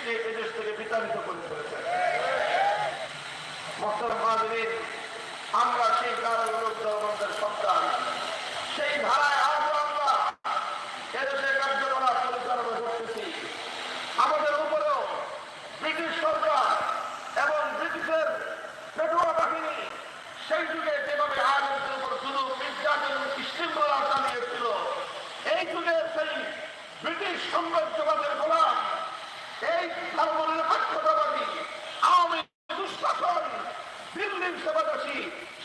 ব্রিটিশকে এদেশ থেকে বিতাড়িত করে ফেলেছেন হাজরিন, আমরা সেই কারণ সন্তান। সেই ধারায় আজও আমরা এদেশে কার্যকলাপ পরিচালনা করতেছি আমাদের উপরেও ব্রিটিশ সরকার এবং ব্রিটিশের পেটুয়া বাহিনী সেই যুগে যেভাবে আইনের উপর শুধু নির্যাতন শৃঙ্খলা চালিয়েছিল এই যুগের সেই ব্রিটিশ সাম্রাজ্যবাদের গোলাম এই ধর্মনিরপেক্ষতাবাদী আওয়ামী দুঃশাসন দিল্লির সেবাদাসী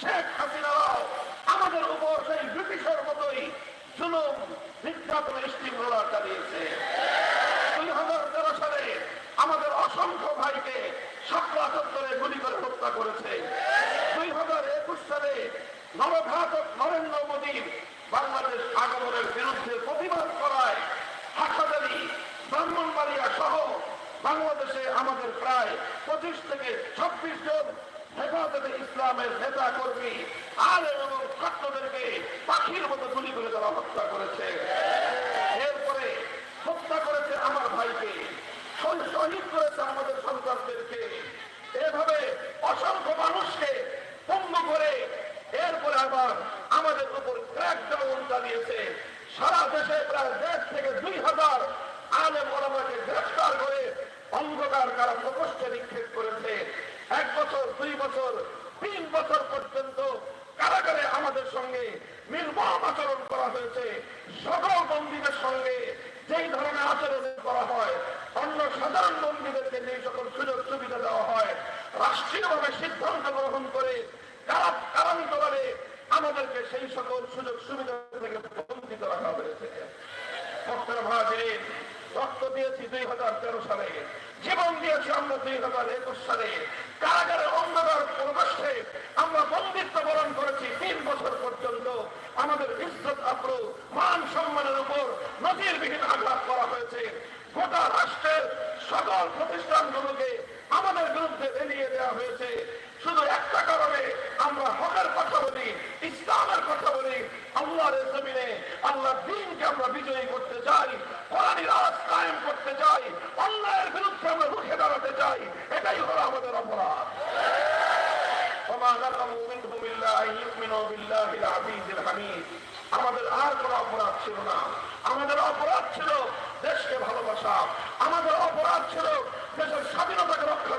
শেখ হাসিনারাও আমাদের উপর সেই ব্রিটিশের মতোই জুলুম নির্যাতন স্টিমরোলা চালিয়েছে দুই হাজার তেরো সালে আমাদের অসংখ্য ভাইকে সাকলা চত্বরে গুলি করে হত্যা করেছে দুই হাজার একুশ সালে নবঘাতক নরেন্দ্র মোদীর বাংলাদেশ আগমনের বিরুদ্ধে প্রতিবাদ করায় হাসপাতালি ব্রাহ্মণবাড়িয়া সহ বাংলাদেশে আমাদের প্রায় পঁচিশ থেকে ছাব্বিশ জন হেফাজতে ইসলামের নেতা কর্মী আর এবং ছাত্রদেরকে পাখির মতো গুলি করে তারা হত্যা করেছে। এরপরে হত্যা করেছে আমার ভাইকে শহীদ করেছে আমাদের সন্তানদেরকে। এভাবে অসংখ্য মানুষকে পঙ্গু করে এরপরে আবার আমাদের উপর ক্র্যাকডাউন চালিয়েছে। সারা দেশে প্রায় দেশ থেকে দুই হাজার আলেম ওলামাকে গ্রেফতার করে অন্ধকার কারা প্রকোষ্ঠে নিক্ষেপ করেছে। এক বছর, দুই বছর, তিন বছর পর্যন্ত কারাগারে আমাদের সঙ্গে নির্মম আচরণ করা হয়েছে। সকল বন্দীদের সঙ্গে যেই ধরনের আচরণ করা হয়, অন্য সাধারণ বন্দীদেরকে যেই সকল সুযোগ সুবিধা দেওয়া হয়। রাষ্ট্রীয়ভাবে সিদ্ধান্ত গ্রহণ করে কারা কারান্তরে আমাদেরকে সেই সকল সুযোগ সুবিধা থেকে বঞ্চিত রাখা হয়েছে। রক্ত দিয়েছি দুই হাজার তেরো সালে, জীবন দিয়েছি আমরা দুই হাজার একুশ সালে। কারাগারে অন্ধকার প্রকোষ্ঠে আমরা বন্দিত্ব বরণ করেছি তিন বছর পর্যন্ত আমাদের ইজ্জত আব্রু মান সম্মানের উপর নজিরবিহীন আঘাত করা হয়েছে গোটা রাষ্ট্রের সকল প্রতিষ্ঠানগুলোকে আমাদের বিরুদ্ধে এড়িয়ে দেওয়া হয়েছে শুধু একটা কারণে আমরা হকের কথা বলি ইসলামের কথা বলি আল্লাহর জমিনে আল্লাহ দিনকে আমরা বিজয়ী করতে চাই কোরআনী রাজ কায়েম করতে চাই অন্যায়ের বিরুদ্ধে আমরা রুখে দাঁড়াতে চাই এটাই হলো আমাদের অপরাধ وما نقموا منهم إلا أن يؤمنوا بالله العزيز الحميد আমাদের আর কোন অপরাধ ছিল না আমাদের অপরাধ ছিল দেশকে ভালোবাসা আমাদের অপরাধ ছিল দেশের স্বাধীনতাকে রক্ষা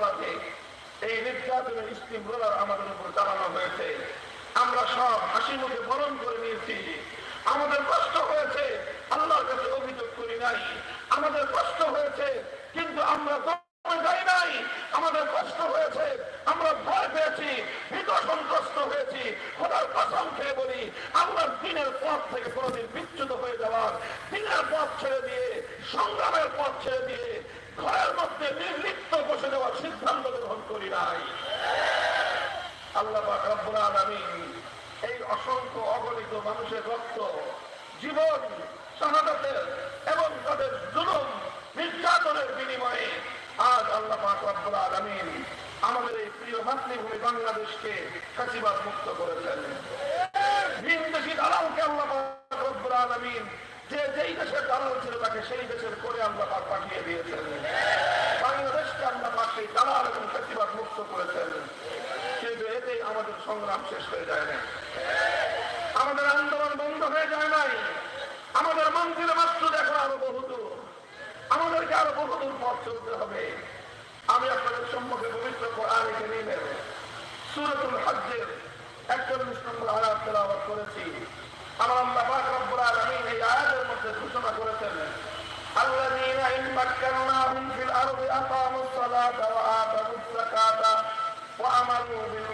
অপরাধে এই নির্যাতনের স্টিম রোলার আমাদের উপর চালানো হয়েছে। আমরা সব হাসি মুখে বরণ করে নিয়েছি। আমাদের কষ্ট হয়েছে, আল্লাহর কাছে অভিযোগ করি নাই। আমাদের কষ্ট হয়েছে, কিন্তু আমরা যাই নাই। আমাদের কষ্ট হয়েছে, আমরা ভয় পেয়েছি ভীত সন্ত্রস্ত হয়েছি। খোদার কসম খেয়ে বলি, আমরা দিনের পথ থেকে কোনোদিন বিচ্যুত হয়ে যাওয়ার, দিনের পথ ছেড়ে দিয়ে, সংগ্রামের পথ ছেড়ে দিয়ে ঘরের মধ্যে নির্লিপ্ত বসে যাওয়ার সিদ্ধান্ত গ্রহণ করি নাই। আল্লাহ রব্বুল এই অসংখ্য অগণিত মানুষের রক্ত, জীবন, শাহাদাতের এবং তাদের জুলুম, নির্যাতনের বিনিময়ে আজ আল্লাহ রব্বুল আলামিন আমাদের এই প্রিয় মাতৃভূমি বাংলাদেশকে ফাঁসিবাদ মুক্ত করেছেন। ভিন যে যেই দেশের দালাল ছিল তাকে সেই দেশের করে আল্লাহ পাঠিয়ে দিয়েছেন বাংলাদেশকে আল্লাহ পাক সেই দালাল এবং ফাঁসিবাদ মুক্ত করেছেন কিন্তু এতেই আমাদের সংগ্রাম শেষ হয়ে যায় না আমাদের আন্দোলন বন্ধ হয়ে যায় নাই আমাদের মন্দিরে মাত্র দেখো আরো বহুদূর আমাদেরকে আরো বহুদূর পথ চলতে হবে আমি আপনাদের সম্মুখে পবিত্র কোরআনে কারীমের সূরাতুল হজ্জের 41 নম্বর আয়াত তেলাওয়াত করেছি আমার আল্লাহ পাক রব্বুল আলামিন এই আয়াতের মধ্যে ঘোষণা করেছেন الذين إن مكناهم في الأرض أقاموا الصلاة وآتوا الزكاة وأمروا بالمعروف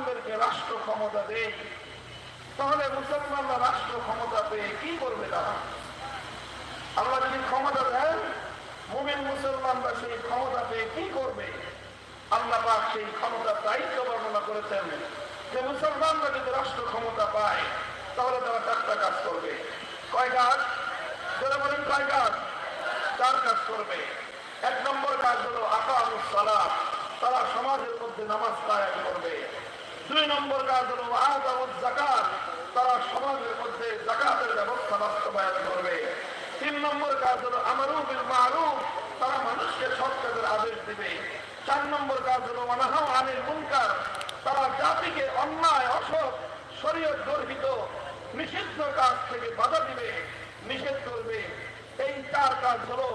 মুসলমানদেরকে রাষ্ট্র ক্ষমতা দেয়। তাহলে মুসলমানরা রাষ্ট্র ক্ষমতা পেয়ে কি করবে তারা? আল্লাহ যদি ক্ষমতা দেন? মুমিন মুসলমানরা সেই ক্ষমতা পেয়ে কি করবে? আল্লাহ পাক সেই ক্ষমতার দায়িত্ব বর্ণনা করেছেন যে মুসলমানরা যদি রাষ্ট্র ক্ষমতা পায়, তাহলে তারা চারটা কাজ করবে। কয় কাজ? যারা বলেন, কয় কাজ? চার কাজ করবে। এক নম্বর কাজ হলো আকামুস সালাত। তারা সমাজের মধ্যে নামাজ কায়েম করবে। দুই নম্বর কাজ হলো আদামুজ জাকাত তারা সমাজের মধ্যে জাকাতের ব্যবস্থা বাস্তবায়ন করবে। তিন নম্বর কাজ হলো আমারু মারুফ। তারা মানুষকে সৎ কাজের আদেশ দিবে। চার নম্বর কাজ হলো অনাহাও আনিল মুনকার। তারা জাতিকে অন্যায়, অসৎ, শরীয়ত গর্হিত, নিষিদ্ধ কাজ থেকে বাধা দিবে, নিষেধ করবে। এই চার কাজ হলো,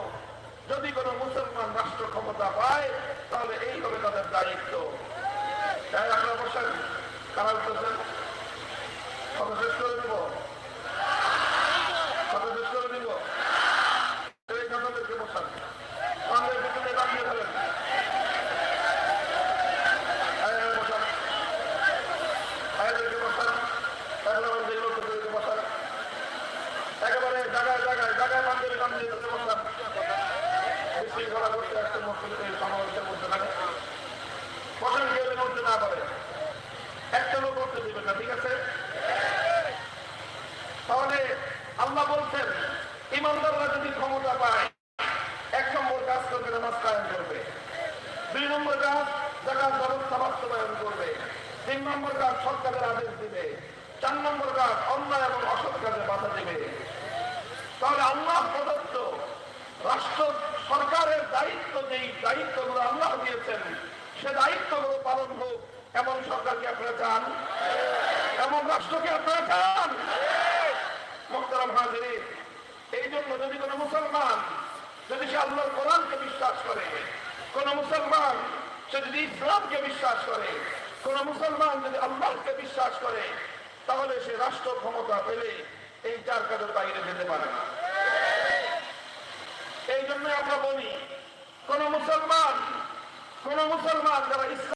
যদি কোনো মুসলমান রাষ্ট্র ক্ষমতা পায়, তাহলে এই হবে তাদের দায়িত্ব। তাই আপনারা বসেন। কারা বলতেছেন কত শেষ করে দিব কত শেষ করে দিব এই কথাদেরকে বসান আমাদের পিছনে দাঁড়িয়ে ফেলেন এই, এই, বসান এদেরকে বসান এগুলো আমাদের লোকদেরকে বসান একেবারে জায়গায় জায়গায় জায়গায় বান্ধবী বান্ধবী বসান বিশৃঙ্খলা করতে একটা মুসলিম এই সমাবেশের মধ্যে থাকে বসান কেউ যেন উঠতে না পারে একটা লোক করতে দিবেন না ঠিক আছে তাহলে আল্লাহ বলছেন ইমানদাররা যদি ক্ষমতা পায় এক নম্বর কাজ করবে নামাজ কায়েম করবে দুই নম্বর কাজ জাকাত ব্যবস্থা বাস্তবায়ন করবে তিন নম্বর কাজ সরকারের আদেশ দিবে। চার নম্বর কাজ, অন্যায় এবং অসৎ কাজে বাধা দিবে। তাহলে আল্লাহ প্রদত্ত রাষ্ট্র সরকারের দায়িত্ব যেই দায়িত্বগুলো আল্লাহ দিয়েছেন, সে দায়িত্বগুলো পালন হোক এমন সরকারকে আপনারা চান? এমন রাষ্ট্রকে আপনারা চান? মোহতারাম হাজির, এই জন্য যদি কোনো মুসলমান, যদি সে আল্লাহর কোরআনকে বিশ্বাস করে, কোন মুসলমান, সে যদি ইসলামকে বিশ্বাস করে কোন মুসলমান যদি আল্লাহকে বিশ্বাস করে, তাহলে সে রাষ্ট্র ক্ষমতা পেলে এই চার কাজের বাইরে যেতে পারে না। এই জন্য আমরা বলি, কোন মুসলমান কোন মুসলমান যারা